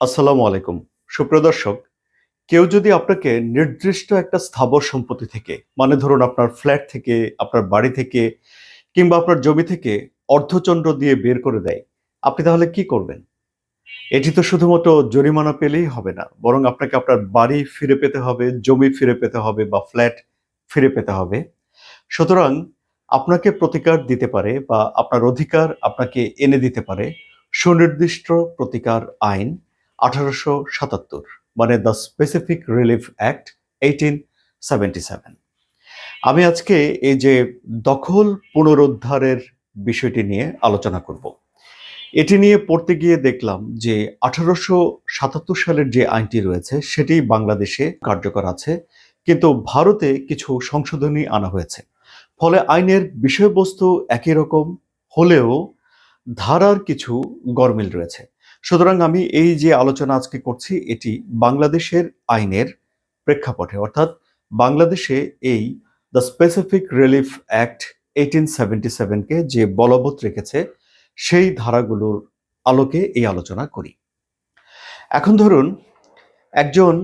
আসসালামু আলাইকুম। সুপ্রদর্শক কেউ যদি আপনাকে নির্দিষ্ট একটা স্থাবর সম্পত্তি থেকে মানে ধরুন আপনার ফ্ল্যাট থেকে, আপনার বাড়ি থেকে, কিংবা আপনার জমি থেকে অর্ধচন্দ্র দিয়ে বের করে দেয়, আপনি তাহলে কি করবেন? এটি তো শুধুমাত্র জরিমানা পেলেই হবে না, বরং আপনাকে আপনার বাড়ি ফিরে পেতে হবে, জমি ফিরে পেতে হবে বা ফ্ল্যাট ফিরে পেতে হবে। সুতরাং আপনাকে প্রতিকার দিতে পারে বা আপনার অধিকার আপনাকে এনে দিতে পারে সুনির্দিষ্ট প্রতিকার আইন। আঠারোশো সাতাত্তর মানে the specific relief act eighteen seventy seven আমি আজকে এই যে দখল পুনরুদ্ধারের বিষয়টি নিয়ে আলোচনা করব। এটি নিয়ে পড়তে গিয়ে দেখলাম যে আঠারোশো সাতাত্তর সালের যে আইনটি রয়েছে, সেটি বাংলাদেশে কার্যকর আছে, কিন্তু ভারতে কিছু সংশোধনী আনা হয়েছে। ফলে আইনের বিষয়বস্তু একই রকম, হলেও ধারার কিছু গরমিল রয়েছে। সুতরাং আমি এই যে আলোচনা আজকে করছি, এটি বাংলাদেশের আইনের প্রেক্ষাপটে, অর্থাৎ বাংলাদেশে এই the specific relief act eighteen seventy সেভেনকে যে বলবৎ রেখেছে, সেই ধারাগুলোর আলোকে এই আলোচনা করি। এখন ধরুন, একজন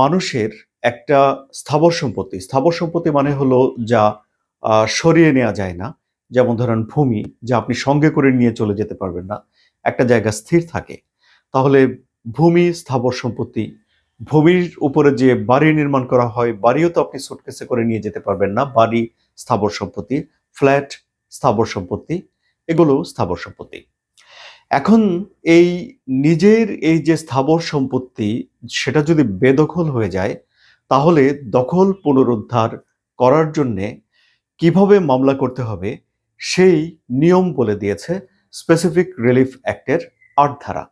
মানুষের একটা স্থাবর সম্পত্তি স্থাবর সম্পত্তি মানে হলো যা সরিয়ে নেওয়া যায় না। যেমন ধরেন, ভূমি যা আপনি সঙ্গে করে নিয়ে চলে যেতে পারবেন না। একটা জায়গা স্থির থাকে। তাহলে ভূমি, স্থাবর সম্পত্তি, ভূমির উপরে যে বাড়ি নির্মাণ করা হয়, বাড়িও তো আপনি সুটকেসে করে নিয়ে যেতে পারবেন না। বাড়ি, স্থাবর সম্পত্তি ফ্ল্যাট স্থাবর সম্পত্তি, এগুলো স্থাবর সম্পত্তি। এখন এই নিজের এই যে স্থাবর সম্পত্তি, সেটা যদি বেদখল হয়ে যায়, তাহলে দখল পুনরুদ্ধার করার জন্যে কীভাবে মামলা করতে হবে, সেই নিয়ম বলে দিয়েছে স্পেসিফিক রিলিফ অ্যাক্টের আট ধারা।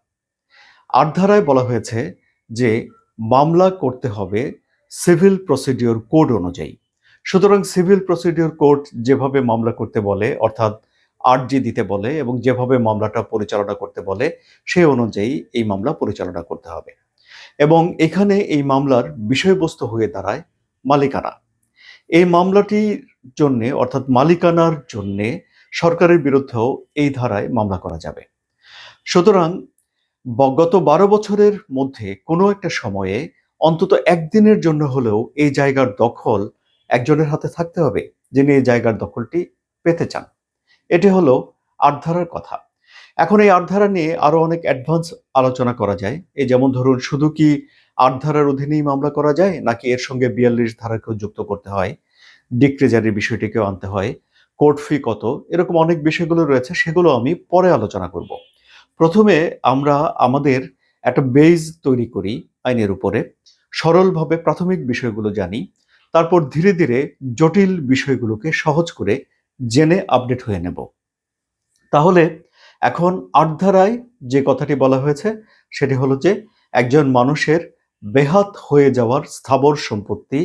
আট ধারায় বলা হয়েছে যে মামলা করতে হবে সিভিল প্রসিডিওর কোড অনুযায়ী। সুতরাং সিভিল প্রসিডিওর কোড যেভাবে মামলা করতে বলে, অর্থাৎ আরজি দিতে বলে এবং যেভাবে মামলাটা পরিচালনা করতে বলে সেই অনুযায়ী এই মামলা পরিচালনা করতে হবে। এবং এখানে এই মামলার বিষয়বস্তু হয়ে দাঁড়ায় মালিকানা। এই মামলাটির জন্যে, অর্থাৎ মালিকানার জন্যে সরকারের বিরুদ্ধেও এই ধারায় মামলা করা যাবে। সুতরাং গত বারো বছরের মধ্যে কোনো একটা সময়ে অন্তত একদিনের জন্য হলেও এই জায়গার দখল একজনের হাতে থাকতে হবে যিনি এই জায়গার দখলটি পেতে চান। এটি হলো আটধারার কথা। এখন এই আটধারা নিয়ে আরও অনেক অ্যাডভান্স আলোচনা করা যায়। এই যেমন ধরুন, শুধু কি আটধারার অধীনেই মামলা করা যায়, নাকি এর সঙ্গে বিয়াল্লিশ ধারাকেও যুক্ত করতে হয়? ডিক্রেজারির বিষয়টিকেও আনতে হয়। কোর্ট ফি কত? এরকম অনেক বিষয়গুলো রয়েছে, সেগুলো আমি পরে আলোচনা করব। প্রথমে আমরা আমাদের একটা বেজ তৈরি করি আইনের উপরে, সরলভাবে প্রাথমিক বিষয়গুলো জানি, তারপর ধীরে ধীরে জটিল বিষয়গুলোকে সহজ করে জেনে আপডেট হয়ে নেব। তাহলে এখন আটধারায় যে কথাটি বলা হয়েছে, সেটি হলো যে একজন মানুষের বেহাত হয়ে যাওয়ার স্থাবর সম্পত্তি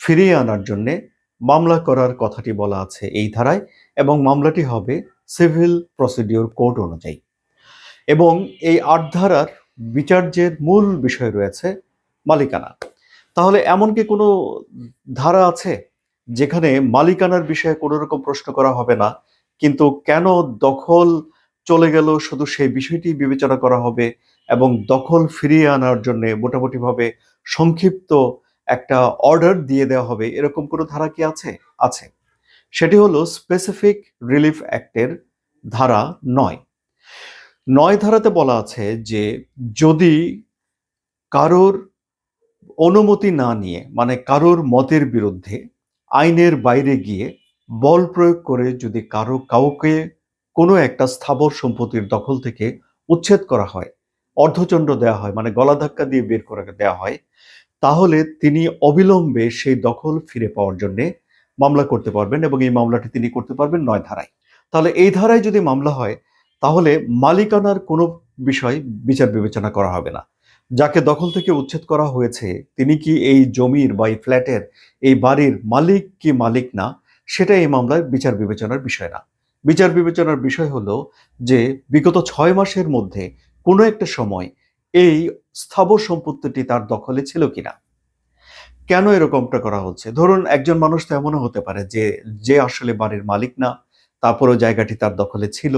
ফিরিয়ে আনার জন্যে মামলা করার কথাটি বলা আছে এই ধারায় এবং মামলাটি হবে সিভিল প্রসিডিওর কোড অনুযায়ী। এবং এই আট ধারার বিচার্যের মূল বিষয় রয়েছে মালিকানা। তাহলে এমন কি কোনো ধারা আছে যেখানে মালিকানার বিষয়ে কোনো রকম প্রশ্ন করা হবে না, কিন্তু কেন দখল চলে গেল শুধু সেই বিষয়টি বিবেচনা করা হবে এবং দখল ফিরিয়ে আনার জন্য মোটামুটিভাবে সংক্ষিপ্ত একটা অর্ডার দিয়ে দেওয়া হবে, এরকম কোনো ধারা কি আছে? আছে। সেটি হলো স্পেসিফিক রিলিফ অ্যাক্টের ধারা নয়। নয় ধারাতে বলা আছে যে যদি কারোর অনুমতি না নিয়ে মানে কারোর মতের বিরুদ্ধে আইনের বাইরে গিয়ে বল প্রয়োগ করে যদি কারও কাউকে কোনো একটা স্থাবর সম্পত্তির দখল থেকে উচ্ছেদ করা হয় অর্ধচন্দ্র দেওয়া হয় মানে গলা ধাক্কা দিয়ে বের করে দেওয়া হয়, তাহলে তিনি অবিলম্বে সেই দখল ফিরে পাওয়ার জন্যে মামলা করতে পারবেন এবং এই মামলাটি তিনি করতে পারবেন নয় ধারায়। তাহলে এই ধারায় যদি মামলা হয় তাহলে মালিকানার কোনো বিষয় বিচার বিবেচনা করা হবে না। যাকে দখল থেকে উচ্ছেদ করা হয়েছে, তিনি কি এই জমির বা এই ফ্ল্যাটের, এই বাড়ির মালিক কি মালিক না, সেটা এই মামলার বিচার বিবেচনার বিষয় না। বিচার বিবেচনার বিষয় হলো যে, বিগত ছয় মাসের মধ্যে কোনো একটা সময় এই স্থাবর সম্পত্তিটি তার দখলে ছিল কিনা। কেন এরকমটা করা হচ্ছে? ধরুন, একজন মানুষ তো এমনও হতে পারে যে যে আসলে বাড়ির মালিক না, তারপরেও জায়গাটি তার দখলে ছিল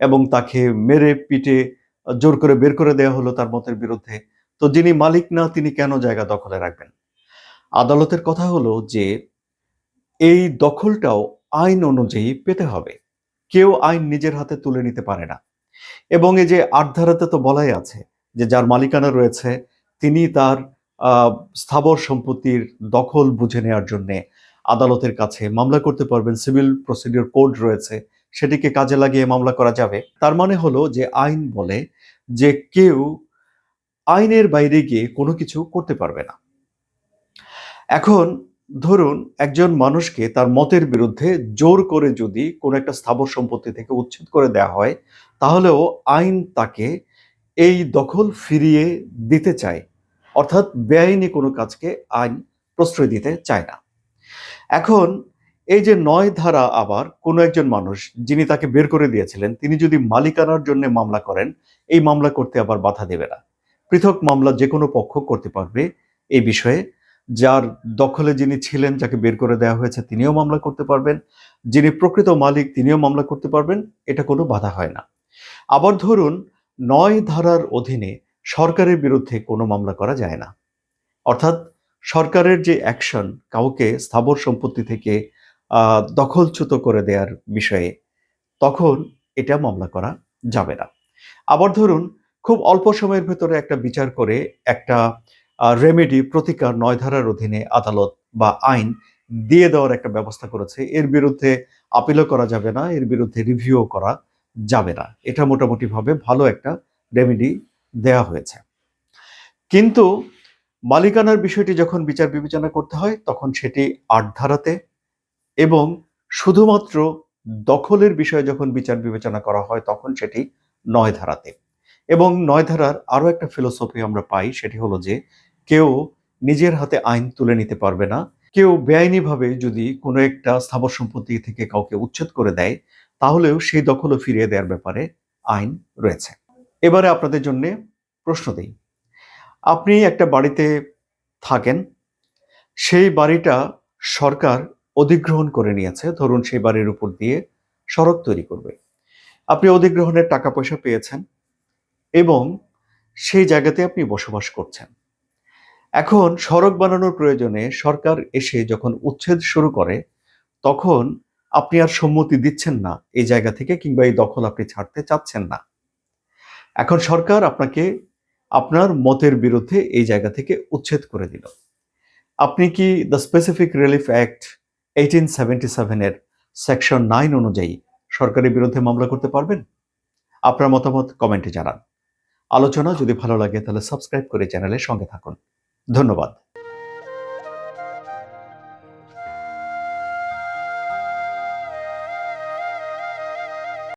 এবং তাকে মেরে পিটে, জোর করে বের করে দেওয়া হলো তার মতের বিরুদ্ধে। তো যিনি মালিক না, তিনি কেন জায়গা দখলে রাখবেন? আদালতের কথা হলো যে, এই দখলটাও আইন অনুযায়ী পেতে হবে। কেউ আইন নিজের হাতে তুলে নিতে পারে না। এবং এই যে আট ধারাতে তো বলাই আছে যে, যার মালিকানা রয়েছে, তিনি তার স্থাবর সম্পত্তির দখল বুঝে নেওয়ার জন্যে আদালতের কাছে মামলা করতে পারবেন। সিভিল প্রসিডিওর কোড রয়েছে। সেটিকে কাজে লাগিয়ে মামলা করা যাবে। তার মানে হলো যে আইন বলে যে কেউ আইনের বাইরে গিয়ে কোনো কিছু করতে পারবে না। এখন ধরুন একজন মানুষকে তার মতের বিরুদ্ধে জোর করে যদি কোনো একটা স্থাবর সম্পত্তি থেকে উচ্ছেদ করে দেওয়া হয়, তাহলেও আইন তাকে এই দখল ফিরিয়ে দিতে চায়। অর্থাৎ বেআইনি কোনো কাজকে আইন প্রশ্রয় দিতে চায় না। এখন এই যে নয় ধারা আবার কোনো একজন মানুষ যিনি তাকে বের করে দিয়েছিলেন, তিনি যদি মালিকানার জন্য মামলা করেন, এই মামলা করতে আবার বাধা দেবে না। পৃথক মামলা যে কোনো পক্ষ করতে পারবে এই বিষয়ে। যার দখলে যিনি ছিলেন, যাকে বের করে দেওয়া হয়েছে, তিনিও মামলা করতে পারবেন। যিনি প্রকৃত মালিক, তিনিও মামলা করতে পারবেন। এটা কোনো বাধা হয় না। আবার ধরুন, নয় ধারার অধীনে সরকারের বিরুদ্ধে কোনো মামলা করা যায় না। অর্থাৎ সরকারের যে অ্যাকশন কাউকে স্থাবর সম্পত্তি থেকে দখলচ্যুত করে দেওয়ার বিষয়ে, তখন এটা মামলা করা যাবে না। আবার ধরুন, খুব অল্প সময়ের ভেতরে একটা বিচার করে একটা রেমেডি প্রতিকার নয় ধারার অধীনে আদালত বা আইন দিয়ে দেওয়ার একটা ব্যবস্থা করেছে, এর বিরুদ্ধে আপিলও করা যাবে না, এর বিরুদ্ধে রিভিউও করা যাবে না। এটা মোটামুটিভাবে ভালো একটা রেমেডি দেওয়া হয়েছে। কিন্তু মালিকানার বিষয়টি যখন বিচার বিবেচনা করতে হয়, তখন সেটি আট ধারাতে এবং শুধুমাত্র দখলের বিষয়ে যখন বিচার বিবেচনা করা হয়, তখন সেটি নয় ধারাতে এবং নয় ধারার আরও একটা ফিলোসফি আমরা পাই, সেটি হলো যে কেউ নিজের হাতে আইন তুলে নিতে পারবে না। কেউ বেআইনিভাবে যদি কোনো একটা স্থাবর সম্পত্তি থেকে কাউকে উচ্ছেদ করে দেয়, তাহলেও সেই দখলও ফিরিয়ে দেওয়ার ব্যাপারে আইন রয়েছে। এবারে আপনাদের জন্য প্রশ্ন দিই। আপনি একটা বাড়িতে থাকেন, সেই বাড়িটা সরকার অধিগ্রহণ করে নিয়েছে, ধরুন সেই বাড়ির উপর দিয়ে সড়ক তৈরি করবে। আপনি অধিগ্রহণের টাকা পয়সা পেয়েছেন এবং সেই জায়গাতে আপনি বসবাস করছেন। এখন সড়ক বানানোর প্রয়োজনে সরকার এসে যখন উচ্ছেদ শুরু করে, তখন আপনি আর সম্মতি দিচ্ছেন না এই জায়গা থেকে কিংবা এই দখল আপনি ছাড়তে চাচ্ছেন না। এখন সরকার আপনাকে আপনার মতের বিরুদ্ধে এই জায়গা থেকে উচ্ছেদ করে দিল। আপনি কি the specific relief act eighteen seventy সেভেনের সেকশন নাইন অনুযায়ী সরকারের বিরুদ্ধে মামলা করতে পারবেন? আপনার মতামত কমেন্টে জানান। আলোচনা যদি ভালো লাগে তাহলে সাবস্ক্রাইব করে চ্যানেলের সঙ্গে থাকুন। ধন্যবাদ।